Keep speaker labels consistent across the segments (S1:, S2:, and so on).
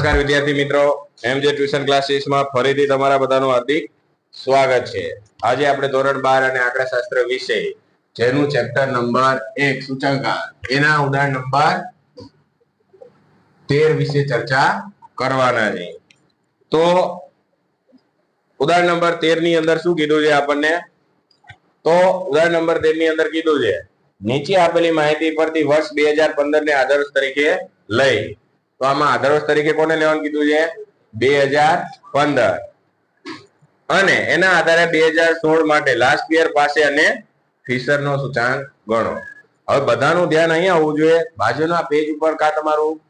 S1: નમસ્કાર વિદ્યાર્થી મિત્રો. એમ ટ્યુશન ક્લાસીસમાં ફરીથી તમારા બધાનું હાર્દિક સ્વાગત છે. આજે આપણે ધોરણ બાર અને આંકડાશાસ્ત્ર વિષય જેનું ચેપ્ટર નંબર એક, સૂચકાંક. એના ઉદાહરણ નંબર તેર વિશે ચર્ચા કરવાના છે. તો ઉદાહરણ નંબર તેરની અંદર શું કીધું છે આપણને? તો ઉદાહરણ નંબર તેરની અંદર કીધું છે, નીચે આપેલી માહિતી પરથી વર્ષ બે હજાર પંદર ને આદર્શ તરીકે લઈ. તો આમાં આદર્શ તરીકે કોને લેવાનું કીધું છે? બે હજાર પંદર. અને એના આધારે બે હજાર સોળ માટે લાસ્ટ યર પાસે અને ફિશર નો સૂચાંક ગણો. હવે બધાનું ધ્યાન અહીંયા હોવું જોઈએ. બાજુના પેજ ઉપર કા તમારું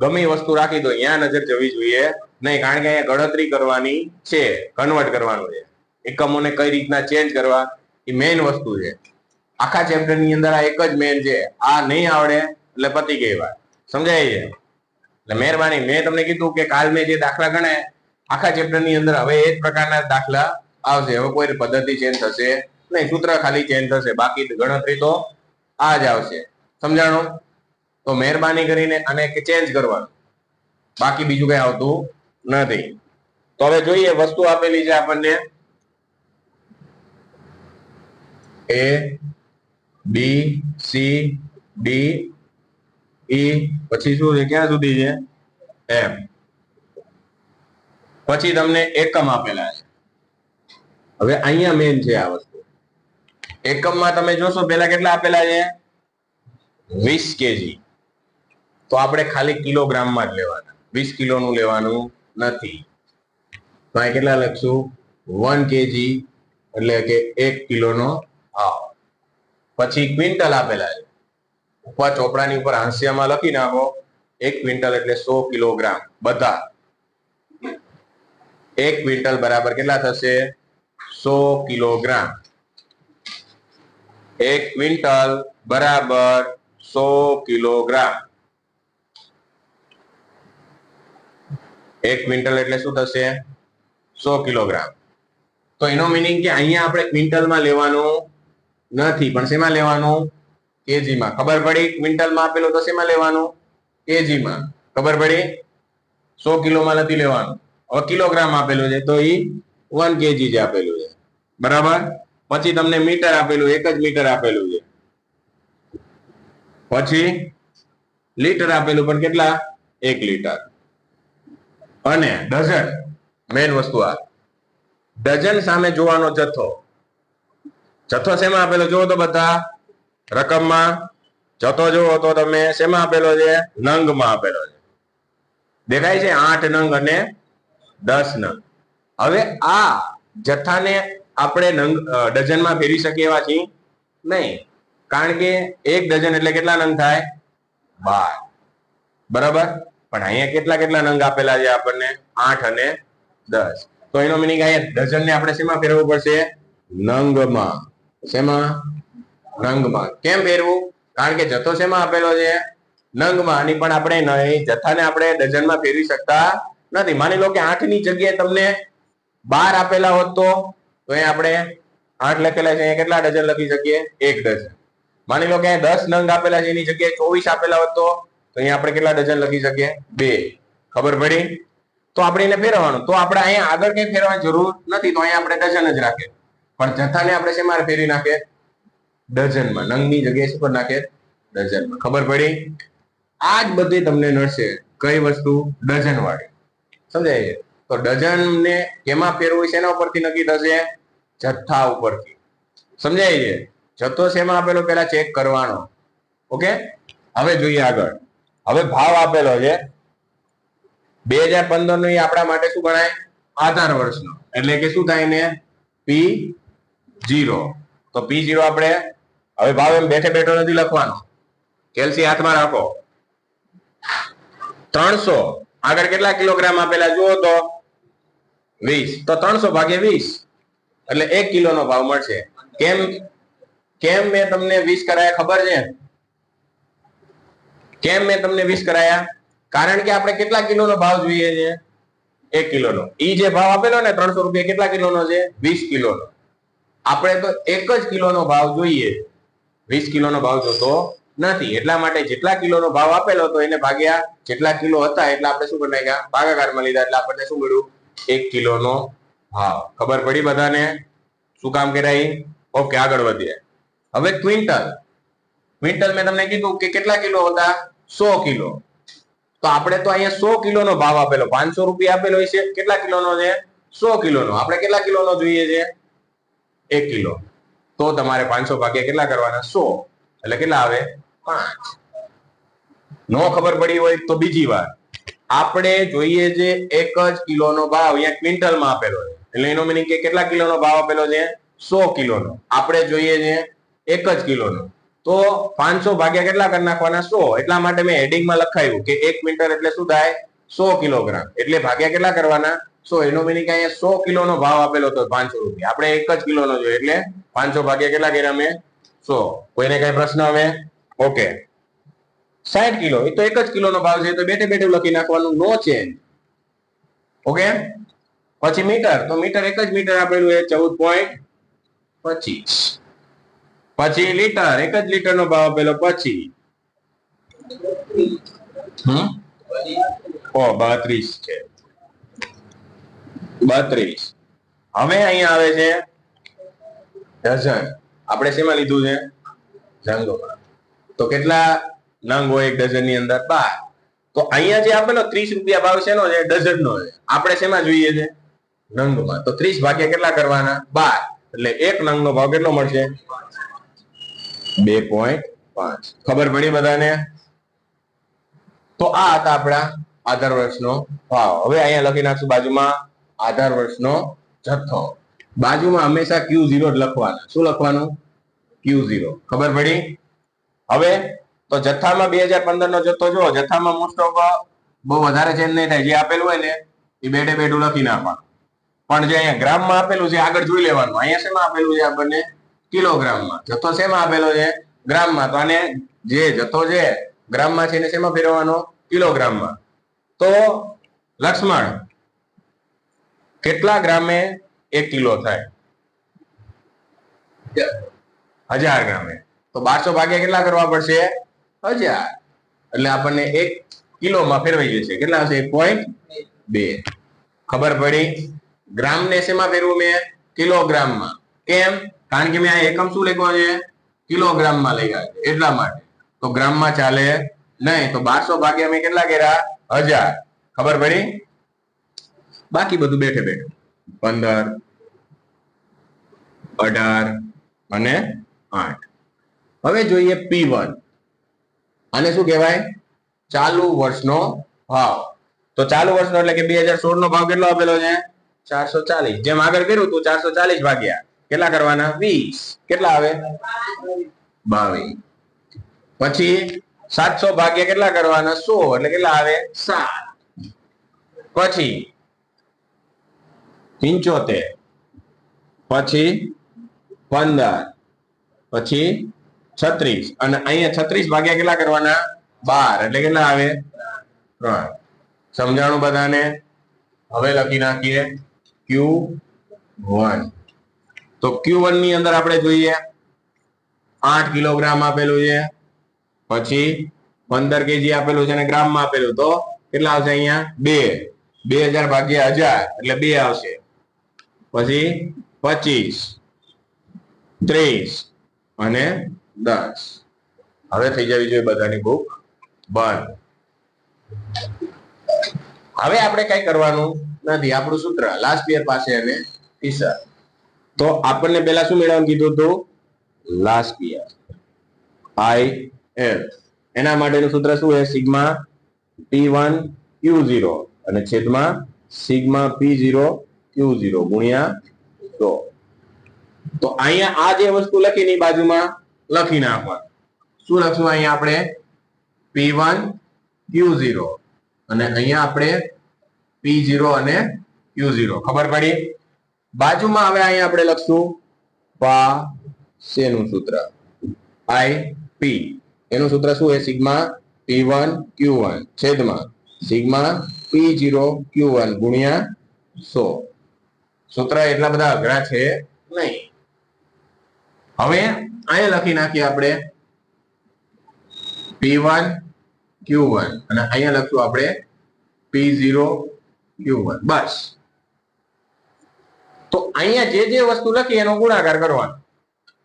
S1: ગમે વસ્તુ રાખી દો. અહીંયા નજર જવી જોઈએ. નહીં, કારણ કે અહીંયા ગણતરી કરવાની છે કન્વર્ટ કરવાનું છે. એકમોને કઈ રીતના ચેન્જ કરવા, એ મેઇન વસ્તુ છે. આખા ચેપ્ટરની અંદર આ એક જ મેન છે. આ નહીં આવડે, એટલે પતી ગઈ વાત. સમજાય છે? એટલે મહેરબાની, મેં તમને કીધું કે કાલ મેં જે દાખલા ગણાય, આખા ચેપ્ટરની અંદર હવે એ જ પ્રકારના દાખલા આવશે. હવે કોઈ પદ્ધતિ ચેન્જ થશે નહીં, સૂત્ર ખાલી ચેન્જ થશે, બાકી ગણતરી તો આ જ આવશે. સમજાણું? તો મહેરબાની કરીને આને ચેન્જ કરવાનું. બાકી બીજું કઈ આવતું નથી. તો હવે જોઈએ, વસ્તુ આપેલી છે આપણને. એ બી સી ડી ઈ પછી શું છે? ક્યાં સુધી છે? એમ. પછી તમને એકમ આપેલા છે. હવે અહીંયા મેન છે આ વસ્તુ. એકમમાં તમે જોશો પેલા કેટલા આપેલા છે? વીસ કેજી તો આપણે ખાલી કિલોગ્રામમાં જ લેવાના. વીસ કિલોનું લેવાનું નથી. તો અહીં કેટલા લખશું? વન કેજી એટલે કે એક કિલોનો હા પછી ક્વિન્ટલ આપેલા છે. ઉપર ચોપડાની ઉપર હાંસિયામાં લખી નાખો, એક ક્વિન્ટલ એટલે સો કિલોગ્રામ, બધા. એક ક્વિન્ટલ બરાબર કેટલા થશે? સો કિલોગ્રામ. એક ક્વિન્ટલ બરાબર સો કિલોગ્રામ. એક ક્વિન્ટલ એટલે શું થશે? સો કિલોગ્રામ. તો એનો મિનિંગ કે અહીંયા આપણે ક્વિન્ટલમાં લેવાનું નથી, પણ શેમાં લેવાનું? કેજીમાં ખબર પડી? ક્વિન્ટલમાં આપેલું તો શેમાં લેવાનું કેજીમાં ખબર પડી? સો કિલોમાં નથી લેવાનું. હવે કિલોગ્રામ આપેલું છે, તો એ વન કેજી જ આપેલું છે. બરાબર? પછી તમને મીટર આપેલું, એક જ મીટર આપેલું છે. પછી લીટર આપેલું, પણ કેટલા? એક લીટર. અને ડઝન મેન વસ્તુ આ. ડઝન સામે જોવાનો જથ્થો. જથ્થો શેમાં આપેલો? જોવો તો બધા. રકમમાં જતો જુઓ તો તમે શેમાં આપેલો છે? નંગમાં આપેલો છે. દેખાય છે આઠ નંગ અને દસ નંગ. હવે આ જથ્થાને આપણે નંગ ડઝનમાં ફેરવી શકીએ એવા છીએ? નહીં. કારણ કે એક ડઝન એટલે કેટલા નંગ થાય? બાર. બરાબર? પણ અહીંયા કેટલા કેટલા નંગ આપેલા છે આપણને? આઠ અને દસ. તો એનો મિનિંગ અહીંયા ડઝનને આપણે શેમાં ફેરવવું પડશે? નંગમાં. શેમાં? નંગમાં. કેમ ફેરવું કારણ કે જથ્થો શેમાં આપેલો છે? નંગમાં. આની પણ આપણે જથ્થાને આપણે ડઝનમાં ફેરવી શકતા નથી. માની લો કે આઠની જગ્યાએ તમને બાર આપેલા હોત તો તો આપણે આઠ લખેલા છે. કેટલા ડઝન લખી શકીએ? એક ડઝન. માની લો કે દસ નંગ આપેલા છે. એની જગ્યાએ ચોવીસ આપેલા હોત તો અહીંયા આપણે કેટલા ડઝન લખી શકીએ? બે. ખબર પડી? તો આપણે એને ફેરવવાનું. તો આપણે અહીંયા આગળ કઈ ફેરવાની જરૂર નથી. તો અહીંયા આપણે ડઝન જ રાખીએ પણ જથ્થાને આપણે શેમાં ફેરવી નાખીએ? ડઝનમાં. નંગની જગ્યાએ શું નાખીએ ડઝનમાં. ખબર પડી? આ જ બધી તમને નડશે. કઈ વસ્તુ? ડઝન વાળી સમજાય તો ડઝન ને કેમાં ફેરવું છે એના ઉપરથી નક્કી થશે? જથ્થા ઉપરથી. સમજાય છે? જથ્થો શેમાં આપેલો? પેલા ચેક કરવાનો. ઓકે? હવે જોઈએ આગળ. હવે ભાવ આપેલો છે. બે હજાર પંદર નો આપણા માટે શું ગણાય? આધાર વર્ષનો. એટલે કે શું થાય ને પી જીરો. તો પી જીરો આપણે હવે ભાવ એમ બેઠે બેઠો નથી લખવાનો. કેલ્સી હાથમાં રાખો. ત્રણસો. આગળ કેટલા કિલોગ્રામ આપેલા? જુઓ તો. વીસ. તો ત્રણસો ભાગે વીસ. એટલે એક કિલો નો ભાવ મળશે. કેમ? કેમ મેં તમને વીસ કરાયા ખબર છે? કેમ મેં તમને વીસ કરાયા? કારણ કે આપણે કેટલા કિલો નો ભાવ જોઈએ છે? એક કિલો નો ઈ જે ભાવ આપેલો ને ત્રણસો રૂપિયા કેટલા કિલો નો છે? વીસ કિલો નો આપણે તો એક જ કિલો નો ભાવ જોઈએ. વીસ કિલોનો ભાવ જોતો નથી. એટલા માટે જેટલા કિલોનો ભાવ આપેલો હતો એને ભાગ્યા જેટલા કિલો હતા એટલે આપણે શું કરી નાખ્યા ભાગાકારમાં લીધા એટલે આપણને શું મળ્યું? એક કિલોનો ભાવ. ખબર પડી બધાને? શું કામ કરાય ઓકે, આગળ વધીએ. હવે ક્વિન્ટલ. ક્વિન્ટલ મેં તમને કીધું કે કેટલા કિલો હતા? સો કિલો. તો આપણે તો અહીંયા સો કિલોનો ભાવ આપેલો. પાંચસો રૂપિયા આપેલો છે. કેટલા કિલોનો છે? સો કિલોનો. આપણે કેટલા કિલોનો જોઈએ છે? એક કિલો. તો તમારે પાંચસો ભાગ્યા કેટલા કરવાના? સો. એટલે કેટલા આવે? પાંચ. નો ખબર પડી હોય તો બીજી વાર. આપણે જોઈએ છે એક જ કિલોનો ભાવ અહીંયા ક્વિન્ટલમાં આપેલો છે. એટલે એનો મિનિંગ કે કેટલા કિલોનો ભાવ આપેલો છે? સો કિલોનો. આપણે જોઈએ છે એક જ કિલોનો. તો પાંચસો ભાગ્યા કેટલા કરી નાખવાના? સો. એટલા માટે મેં હેડિંગમાં લખાયું કે એક ક્વિન્ટલ એટલે શું થાય? સો કિલોગ્રામ. એટલે ભાગ્યા કેટલા કરવાના? સો. એનો મિનિંગ અહીંયા સો કિલોનો ભાવ આપેલો હતો પાંચસો રૂપિયા. આપણે એક જ કિલોનો જોઈએ. એટલે પાંચસો ભાગ્યા કેટલા કર્યા મેં સો. કોઈને કઈ પ્રશ્ન હવે ઓકે. સાઠ કિલો. એ તો એક જ કિલોનો ભાવ છે તો બેઠે બેઠે લખી નાખવાનું. No change okay? પછી મીટર. તો મીટર એક જ મીટર આપેલું છે, ચૌદ પોઈન્ટ પચીસ. પછી લીટર. એક જ લીટર નો ભાવ આપેલો પછી હમ? ઓ, બત્રીસ છે. બત્રીસ. હવે અહીંયા આવે છે ડઝન આપણે શેમાં લીધું છે? નંગોમાં તો કેટલા નંગ હોય એક ડઝનની અંદર? બાર. તો અહીંયા જે આપેલો ત્રીસ રૂપિયા ભાવ શેનો છે? ડઝન નો છે. આપણે શેમાં જોઈએ છે? નંગમાં તો ત્રીસ ભાગ્યા કેટલા કરવાના? બાર. એટલે એક નંગ નો ભાવ કેટલો મળશે? બે પોઈન્ટ પાંચ. ખબર પડી બધાને? તો આ હતા આપણા આધાર વર્ષનો ભાવ. હવે અહીંયા લખી નાખશું બાજુમાં આધાર વર્ષનો જથ્થો. બાજુમાં હંમેશા ક્યુ ઝીરો લખવાના. શું લખવાનું? ક્યુ ઝીરો ખબર પડી? હવે તો જથ્થામાં બે હજાર પંદર નો જથ્થો જો જથ્થામાં મોસ્ટ ઓફ બહુ વધારે ચેન્જ નહીં થાય. જે આપેલું હોય ને, એ બેડે બેડું લખી નાખવાનું. પણ જે અહીંયા ગ્રામમાં આપેલું છે આગળ જોઈ લેવાનું. અહીંયા શેમાં આપેલું છે આપણને? કિલોગ્રામમાં. જથ્થો શેમાં આપેલો છે? ગ્રામમાં. તો આને જે જથ્થો છે, ગ્રામમાં છે એને શેમાં ફેરવવાનો? કિલોગ્રામમાં. તો લક્ષ્મણ, કેટલા ગ્રામે એક કિલો થાય. હજાર ગ્રામે. તો બારસો ભાગ્યા કેટલા કરવા પડશે? હજાર. એટલે આપણને એક કિલોમાં ફેરવાઈ જશે. કેટલા હશે? પોઈન્ટ બે. ખબર પડી? ગ્રામ ને શેમાં ફેરવું મેં? કિલોગ્રામમાં. કેમ? કારણ કે મેં આ એકમ શું લખ્યો છે? કિલોગ્રામમાં લખ્યા છે. એટલા માટે. તો ગ્રામમાં ચાલે નહીં. તો બારસો ભાગ્યા મેં કેટલા કર્યા? હજાર. ખબર પડી? બાકી બધું બેઠે બેઠું. પંદર, અઢાર અને આઠ. હવે જોઈએ પી વન. આને શું કહેવાય? ચાલુ વર્ષનો ભાવ. તો ચાલુ વર્ષનો એટલે કે બે હજાર સોળ નો ભાવ કેટલો આપેલો છે? ચારસો ચાલીસ. જેમ આગળ કર્યું તું ચારસો ચાલીસ ભાગ્યા. કેટલા કરવાના? વીસ. કેટલા આવે? બાવીસ. પછી સાતસો ભાગ્યા કેટલા કરવાના? સો. એટલે કેટલા આવે? સાત. પછી પંચોતેર. પછી પંદર. પછી છત્રીસ. અને અહીંયા છત્રીસ ભાગ્યા કેટલા કરવાના? બાર. એટલે કેટલા આવે? ત્રણ. સમજાણું બધાને? હવે લખી નાખીએ. Q one. તો ક્યુ વનની અંદર આપણે જોઈએ. આઠ કિલોગ્રામ આપેલું છે. પછી પંદર કેજી આપેલું છે અને ગ્રામમાં આપેલું. તો કેટલા આવશે અહીંયા? બે. બે હજાર ભાગ્યા હજાર. એટલે બે આવશે. પછી પચીસ, ત્રીસ અને દસ. હવે થઈ જવી જોઈએ બધાની બુક બંધ. હવે આપણે કઈ કરવાનું નથી, આપણું સૂત્ર લાસ્ટ યર પાસે અને ટીસર તો આપણને પેલા શું મેળવવાનું કીધું હતું? લાસ્ટ યર આઈ એફ એના માટેનું સૂત્ર શું છે? Sigma P one Q zero અને છેદમાં sigma P zero Q zero ગુણ્યા સો તો અહીંયા આ જે વસ્તુ લખીની બાજુમાં લખી નાખવા શું લખશું અહીંયા આપણે? પી વન ક્યુ ઝીરો અને અહીંયા આપણે પી ઝીરો અને ક્યુ ઝીરો ખબર પડી? બાજુમાં હવે અહીંયા આપણે લખશું પા શેનું સૂત્ર? આઈ પી. એનું સૂત્ર શું છે sigma P one Q one છેદમાં sigma P zero Q one ગુણ્યા સો. સૂત્ર એટલા બધા અઘરા છે? નહીં. હવે અહીંયા લખી નાખીએ આપણે. પી વન ક્યુ વન અને અહીંયા લખશું આપણે પી ઝીરો ક્યુ વન બસ. તો અહીંયા જે જે વસ્તુ લખી એનો ગુણાકાર કરવાનો.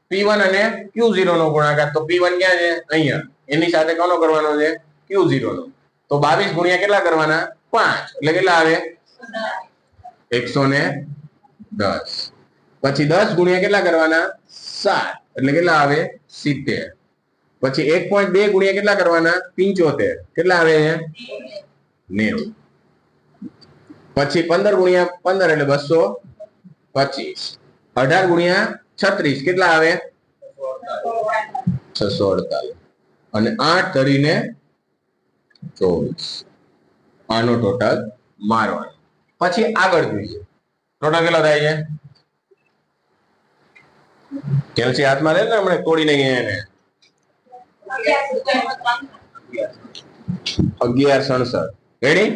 S1: પી વન અને ક્યુ ઝીરો નો ગુણાકાર. તો પી વન ક્યાં છે? અહીંયા. એની સાથે કોનો કરવાનો છે? ક્યુ ઝીરો નો. તો બાવીસ ગુણ્યા કેટલા કરવાના? પાંચ. એટલે કેટલા આવે? એકસો ને દસ. પછી દસ ગુણ્યા કેટલા કરવાના? સાત. એટલે કેટલા આવે? સિત્તેર. પછી એક પોઈન્ટ બે ગુણ્યા કેટલા કરવાના? પિંચોતેર. કેટલા આવે નેવું. પછી પંદર ગુણ્યા પંદર એટલે બસો પચીસ. અઢાર ગુણ્યા છત્રીસ. કેટલા આવે? છસો અડતાલીસ. અને આઠ ધરીને ચોવીસ. આનો ટોટલ મારવાનો. પછી આગળ જોઈએ. ટોટલ કેટલો થાય છે? કેલ્સી હાથમાં લે ને હમણાં તોડી નહીં એને? અગિયાર સડસઠ. રેડી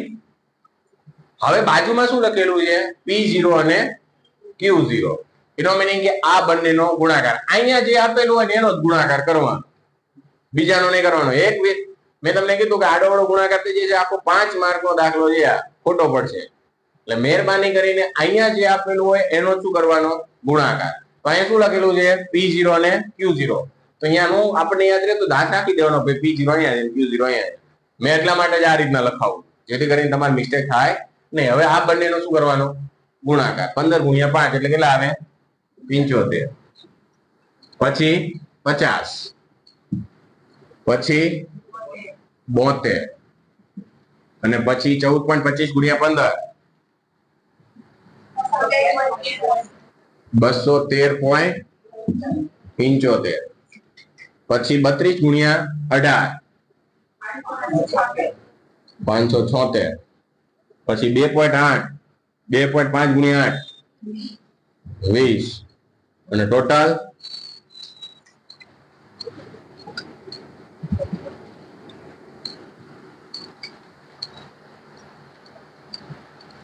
S1: હવે બાજુમાં શું લખેલું છે? પી ઝીરો અને ક્યુ ઝીરો એનો મિનિંગ કે આ બંનેનો ગુણાકાર. અહીંયા જે આપેલું હોય ને એનો જ ગુણાકાર કરવાનો. બીજાનો નહીં કરવાનો. એક મેં તમને કીધું કે આડોવડો ગુણાકાર થઈ જાય આખો પાંચ માર્કનો દાખલો છે આ. ખોટો પડશે. એટલે મહેરબાની કરીને અહીંયા જે આપેલું હોય એનો શું કરવાનો? ગુણાકાર. તો અહીંયા શું લખેલું છે? પી ઝીરો અને ક્યુ ઝીરો તો અહીંયાનું આપણને યાદ રહે તો દાંત આપી દેવાનો ભાઈ. પી ઝીરો અહીંયા છે ક્યુ ઝીરો અહીંયા મેં એટલા માટે જ આ રીતના લખાવું. જેથી કરીને તમારે મિસ્ટેક થાય નહીં. હવે આ બંનેનો શું કરવાનો? ગુણાકાર. પંદર ગુણ્યા પાંચ એટલે કેટલા આવે? પંચોતેર. પછી પચાસ. પછી બોતેર. અને પછી ચૌદ પોઈન્ટ પચીસ ગુણ્યા પંદર. બસો તેર પોઈન્ટ પિંચોતેર પછી બત્રીસ ગુણ્યા અઢાર પાંચસો છોતેર પછી બે પોઈન્ટ આઠ બે પોઈન્ટ પાંચ ગુણ્યા આઠ વીસ અને ટોટલ?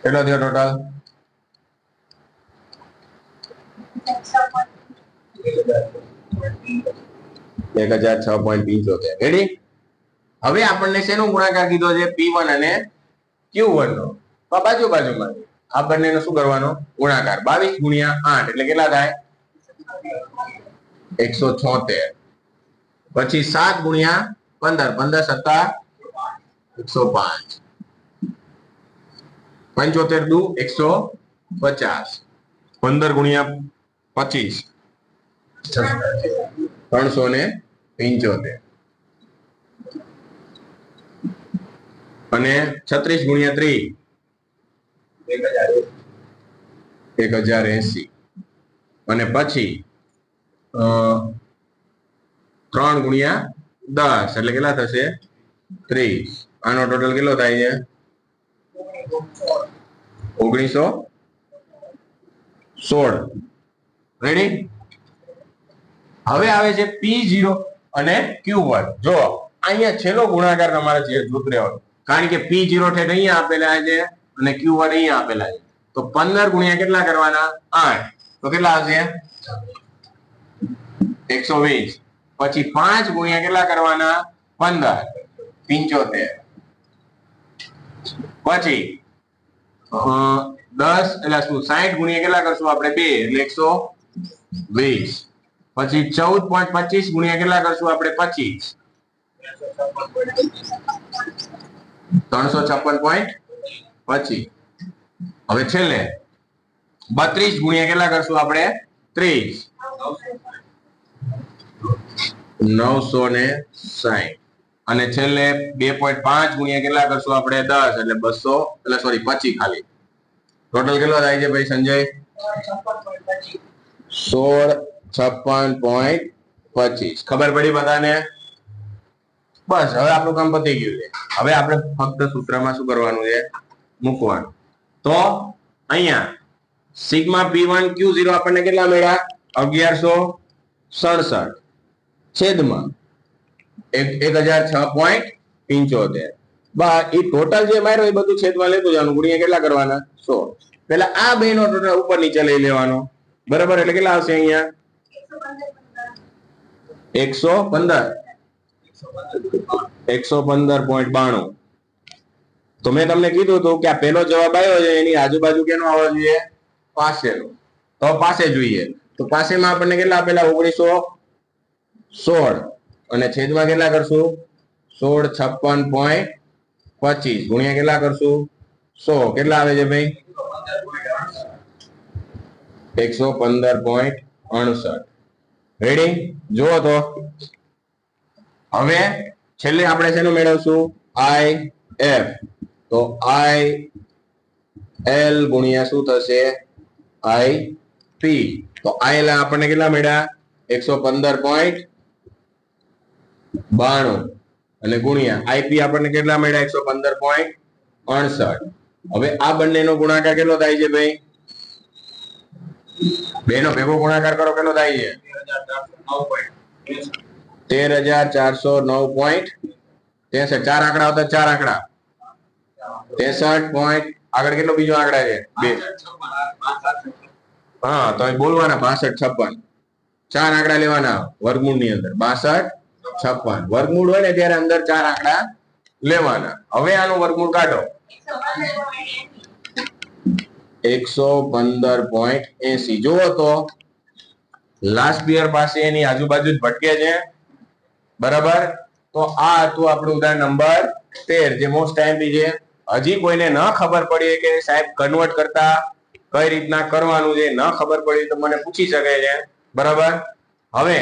S1: કેટલો થયો ટોટલ? હવે આપણને શેનો ગુણાકાર કીધો છે? પી વન અને ક્યુ વન નો. બાજુ બાજુમાં આ બંનેનો શું કરવાનો? ગુણાકાર. બાવીસ ગુણ્યા આઠ. એટલે કેટલા થાય? એકસો છોતેર. પછી સાત ગુણ્યા પંદર. પંદર સત્તા એકસો પાંચ. પંચોતેર દુ એકસો પચાસ. પંદર ગુણ્યા પચીસ. ત્રણસો ને પંચોતેર. અને છત્રીસ ગુણ્યા ત્રીસ. એક હજાર એસી. અને પછી ત્રણ ગુણ્યા દસ, એટલે કેટલા થશે? ત્રીસ. આનો ટોટલ કેટલો થાય છે? ઓગણીસો સોળ. રેડી હવે આવે છે પી ઝીરો અને ક્યુ વન જો અહીંયા છેલ્લો ગુણાકાર તમારે જે જોત રહેવાનો. કારણ કે પી ઝીરો ઠેઠ અહીંયા આપેલા છે અને ક્યુ વન અહીંયા આપેલા છે. તો પંદર ગુણ્યા કેટલા કરવાના? આઠ. તો કેટલા આવશે? એકસો વીસ. પછી પાંચ ગુણ્યા કેટલા કરવાના? પંદર. પિંચોતેર. પછી દસ, એટલે શું સાહીઠ ગુણ્યા કેટલા કરશું આપણે? બે, એટલે એકસો વીસ. પછી ચૌદ પોઈન્ટ પચીસ ગુણ્યા કેટલા કરશું આપણે? પચીસ. ત્રણસો છપ્પન પોઈન્ટ પચીસ. હવે છેલ્લે, બત્રીસ ગુણ્યા કેટલા કરશું આપણે? ત્રીસ. નવસો ને સાહીઠ અને છેલ્લે બે પોઈન્ટ પાંચ ગુણ્યા કેટલા કરશું આપણે? દસ. એટલે બસો, એટલે સોરી પચીસ ખાલી. ટોટલ કેટલો થાય છે ભાઈ સંજય? સોળ છપ્પન પોઈન્ટ પચીસ. ખબર પડી બધાને? બસ, હવે આપણું કામ પતી ગયું છે. હવે આપણે ફક્ત સૂત્રમાં શું કરવાનું છે? મૂકવાનું. તો અહીંયા sigma P one Q zero આપણને કેટલા મળ્યા? અગિયારસો સડસઠ. છેદમાં એક હજાર છ પોઈન્ટ પિંચોતેર. બા એ ટોટલ જે માર્યો એ બધું છેદમાં લેતું જવાનું. ગુણ્યા કેટલા કરવાના? સો પેલા આ બે નો ટોટલ ઉપર નીચે લઈ લેવાનો. બરાબર એટલે કેટલા આવશે અહીંયા? એકસો પંદર. એકસો પંદર પોઈન્ટ બાણું. તો મેં તમને કીધું હતું કે આ પહેલો જવાબ આવ્યો છે, એની આજુબાજુ કેનો આવવો જોઈએ? પાસેનો. તો પાસે જોઈએ. તો પાસેમાં આપણને કેટલા આપેલા? ઓગણીસો સોળ. અને છેદમાં કેટલા કરશું? સોળ છપ્પન પોઈન્ટ પચીસ. ગુણ્યા કેટલા કરશું? સો. કેટલા આવે છે ભાઈ? એકસો પંદર પોઈન્ટ અડસઠ રેડી જુઓ તો. હવે છેલ્લે આપણે શેનું મેળવશું? આઈ એફ તો આઈ એલ ગુણ્યા શું થશે? આઈ પી તો આઈ એલ આપણને કેટલા મળ્યા? એકસો પંદર પોઈન્ટ બાણું. અને ગુણ્યા આઈપી આપણને કેટલા મળ્યા? એકસો પંદર પોઈન્ટ અડસઠ હવે આ બંનેનો ગુણાકાર કેટલો થાય છે ભાઈ? બેનો ભેગો ગુણાકાર કરો, કેટલો થાય છે? તેર હજાર ચારસો નવ પોઈન્ટ ત્રેસઠ ચાર આંકડા હતા ચાર આંકડા. ત્રેસઠ પોઈન્ટ, આગળ કેટલો બીજો આંકડા છે? બે. હા, તો બોલવાના, બાસઠ છપ્પન. ચાર આંકડા લેવાના વર્ગમૂળની અંદર. બાસઠ છપ્પન. વર્ગમૂળ હોય ને, ત્યારે અંદર ચાર આંકડા લેવાના. હવે આનું વર્ગમૂળ કાઢો. એકસો પંદર પોઈન્ટ એસી જોવો તો લાસ્ટ પિયર પાસે એની આજુબાજુ જ ભટકે છે. બરાબર? તો આ હતું આપણું ઉદાહરણ નંબર તેર, જે મોસ્ટ ટાઈમ છે. હજી કોઈને ન ખબર પડી કે સાહેબ કન્વર્ટ કરતા કઈ રીતના કરવાનું છે, ન ખબર પડી તો મને પૂછી શકે છે. બરાબર? હવે,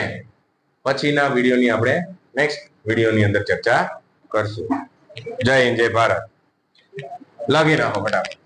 S1: પછીના વિડીયોની આપણે નેક્સ્ટ વિડીયોની અંદર ચર્ચા કરશું. જય હિન્દ, જય ભારત. લખી રાખો ફટાફટ.